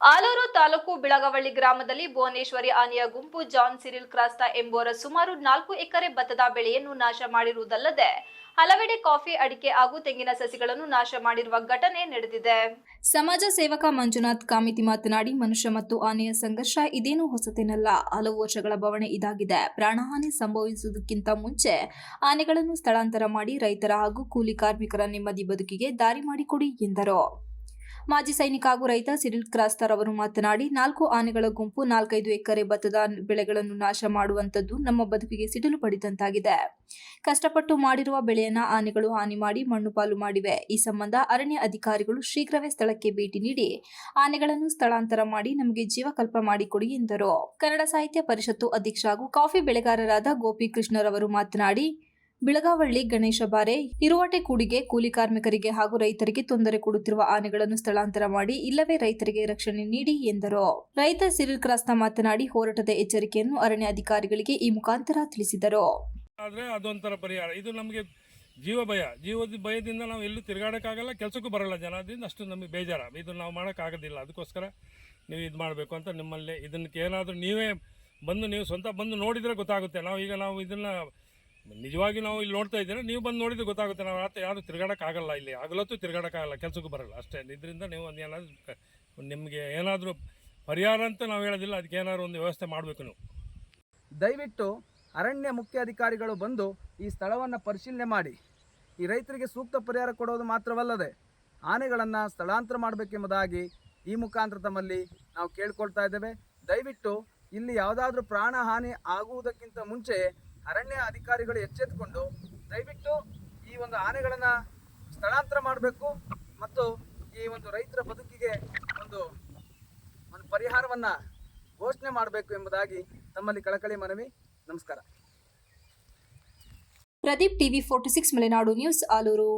ಆಲೂರು ತಾಲೂಕು ಬಿಳಗವಳ್ಳಿ ಗ್ರಾಮದಲ್ಲಿ ಭುವನೇಶ್ವರಿ ಆನೆಯ ಗುಂಪು ಜಾನ್ ಸಿರಿಲ್ ಕ್ರಾಸ್ತಾ ಎಂಬುವರ ಸುಮಾರು ನಾಲ್ಕು ಎಕರೆ ಭತ್ತದ ಬೆಳೆಯನ್ನು ನಾಶ ಮಾಡಿರುವುದಲ್ಲದೆ ಹಲವೆಡೆ ಕಾಫಿ ಅಡಿಕೆ ಹಾಗೂ ತೆಂಗಿನ ಸಸಿಗಳನ್ನು ನಾಶ ಮಾಡಿರುವ ಘಟನೆ ನಡೆದಿದೆ. ಸಮಾಜ ಸೇವಕ ಮಂಜುನಾಥ್ ಕಾಮಿತಿ ಮಾತನಾಡಿ ಮನುಷ್ಯ ಮತ್ತು ಆನೆಯ ಸಂಘರ್ಷ ಇದೇನು ಹೊಸತೇನಲ್ಲ. ಹಲವು ವರ್ಷಗಳ ಬವಣೆ ಇದಾಗಿದೆ. ಪ್ರಾಣಹಾನಿ ಸಂಭವಿಸುವುದಕ್ಕಿಂತ ಮುಂಚೆ ಆನೆಗಳನ್ನು ಸ್ಥಳಾಂತರ ಮಾಡಿ ರೈತರ ಹಾಗೂ ಕೂಲಿ ಕಾರ್ಮಿಕರ ನೆಮ್ಮದಿ ಬದುಕಿಗೆ ದಾರಿ ಮಾಡಿಕೊಡಿ ಎಂದರು. ಮಾಜಿ ಸೈನಿಕ ಹಾಗೂ ರೈತ ಸಿರಿಲ್ ಕ್ರಾಸ್ತರ್ ಅವರು ಮಾತನಾಡಿ, ನಾಲ್ಕು ಆನೆಗಳ ಗುಂಪು ನಾಲ್ಕೈದು ಎಕರೆ ಭತ್ತದ ಬೆಳೆಗಳನ್ನು ನಾಶ ಮಾಡುವಂತದ್ದು ನಮ್ಮ ಬದುಕಿಗೆ ಸಿಡಿಲು ಪಡಿದಂತಾಗಿದೆ. ಕಷ್ಟಪಟ್ಟು ಮಾಡಿರುವ ಬೆಳೆಯನ್ನ ಆನೆಗಳು ಹಾನಿ ಮಾಡಿ ಮಣ್ಣು ಪಾಲು ಮಾಡಿವೆ. ಈ ಸಂಬಂಧ ಅರಣ್ಯ ಅಧಿಕಾರಿಗಳು ಶೀಘ್ರವೇ ಸ್ಥಳಕ್ಕೆ ಭೇಟಿ ನೀಡಿ, ಆನೆಗಳನ್ನು ಸ್ಥಳಾಂತರ ಮಾಡಿ ನಮಗೆ ಜೀವಕಲ್ಪ ಮಾಡಿಕೊಡಿ ಎಂದರು. ಕನ್ನಡ ಸಾಹಿತ್ಯ ಪರಿಷತ್ತು ಅಧ್ಯಕ್ಷ ಹಾಗೂ ಕಾಫಿ ಬೆಳೆಗಾರರಾದ ಗೋಪಿ ಕೃಷ್ಣರವರು ಮಾತನಾಡಿ ಬಿಳಗಾವಳ್ಳಿ ಗಣೇಶ ಬಾರೆ ಇರುವಟೆ ಕೂಡಿಗೆ ಕೂಲಿ ಕಾರ್ಮಿಕರಿಗೆ ಹಾಗೂ ರೈತರಿಗೆ ತೊಂದರೆ ಕೊಡುತ್ತಿರುವ ಆನೆಗಳನ್ನು ಸ್ಥಳಾಂತರ ಮಾಡಿ ಇಲ್ಲವೇ ರೈತರಿಗೆ ರಕ್ಷಣೆ ನೀಡಿ ಎಂದರು. ರೈತ ಸಿರಿಲ್ ಕ್ರಾಸ್ತ ಮಾತನಾಡಿ ಹೋರಾಟದ ಎಚ್ಚರಿಕೆಯನ್ನು ಅರಣ್ಯ ಅಧಿಕಾರಿಗಳಿಗೆ ಈ ಮುಖಾಂತರ ತಿಳಿಸಿದರು. ಆದರೆ ಅದೊಂಥರ ಪರಿಹಾರ. ಇದು ನಮಗೆ ಜೀವ ಭಯ. ಜೀವದ ಭಯದಿಂದ ನಾವು ಎಲ್ಲೂ ತಿರುಗಾಡೋಕ್ಕಾಗಲ್ಲ, ಕೆಲಸಕ್ಕೂ ಬರಲ್ಲ ಜನದಿಂದ. ಅಷ್ಟು ನಮಗೆ ಬೇಜಾರ. ಇದು ನಾವು ಮಾಡೋಕ್ಕಾಗೋದಿಲ್ಲ. ಅದಕ್ಕೋಸ್ಕರ ನೀವು ಇದು ಮಾಡಬೇಕು ಅಂತ ನಿಮ್ಮಲ್ಲಿ. ಇದಕ್ಕೆ ಏನಾದರೂ ನೀವೇ ಬಂದು, ನೀವು ಸ್ವಂತ ಬಂದು ನೋಡಿದರೆ ಗೊತ್ತಾಗುತ್ತೆ. ನಾವು ಈಗ ನಾವು ಇದನ್ನು ನಿಜವಾಗಿ ನಾವು ಇಲ್ಲಿ ನೋಡ್ತಾ ಇದ್ದೀರಾ ನೀವು ಬಂದು ನೋಡಿದ್ರೆ ಗೊತ್ತಾಗುತ್ತೆ, ನಾವು ರಾತ್ರಿ ಯಾರು ತಿರುಗಾಡೋಕ್ಕಾಗಲ್ಲ ಇಲ್ಲಿ, ಆಗಲತ್ತು ತಿರುಗಾಡೋಕ್ಕಾಗಲ್ಲ ಕೆಲಸಕ್ಕೂ ಬರಲ್ಲ. ಅಷ್ಟೇ, ಇದರಿಂದ ನೀವು ಒಂದು ಏನಾದರೂ, ನಿಮಗೆ ಏನಾದರೂ ಪರಿಹಾರ ಅಂತ ನಾವು ಹೇಳೋದಿಲ್ಲ, ಅದಕ್ಕೆ ಏನಾದರೂ ಒಂದು ವ್ಯವಸ್ಥೆ ಮಾಡಬೇಕು ನೀವು. ದಯವಿಟ್ಟು ಅರಣ್ಯ ಮುಖ್ಯ ಅಧಿಕಾರಿಗಳು ಬಂದು ಈ ಸ್ಥಳವನ್ನು ಪರಿಶೀಲನೆ ಮಾಡಿ. ಈ ರೈತರಿಗೆ ಸೂಕ್ತ ಪರಿಹಾರ ಕೊಡೋದು ಮಾತ್ರವಲ್ಲದೆ ಆನೆಗಳನ್ನು ಸ್ಥಳಾಂತರ ಮಾಡಬೇಕೆಂಬುದಾಗಿ ಈ ಮುಖಾಂತರ ತಮ್ಮಲ್ಲಿ ನಾವು ಕೇಳ್ಕೊಳ್ತಾ ಇದ್ದೇವೆ. ದಯವಿಟ್ಟು ಇಲ್ಲಿ ಯಾವುದಾದ್ರೂ ಪ್ರಾಣ ಹಾನಿ ಆಗುವುದಕ್ಕಿಂತ ಮುಂಚೆ ಅರಣ್ಯ ಅಧಿಕಾರಿಗಳು ಎಚ್ಚೆತ್ತುಕೊಂಡು ದಯವಿಟ್ಟು ಈ ಒಂದು ಆನೆಗಳನ್ನು ಸ್ಥಳಾಂತರ ಮಾಡಬೇಕು ಮತ್ತು ಈ ಒಂದು ರೈತರ ಬದುಕಿಗೆ ಒಂದು ಒಂದು ಪರಿಹಾರವನ್ನು ಘೋಷಣೆ ಮಾಡಬೇಕು ಎಂಬುದಾಗಿ ತಮ್ಮಲ್ಲಿ ಕಳಕಳಿ ಮನವಿ. ನಮಸ್ಕಾರ. Pradeep TV forty six, Malenadu news, Aluru.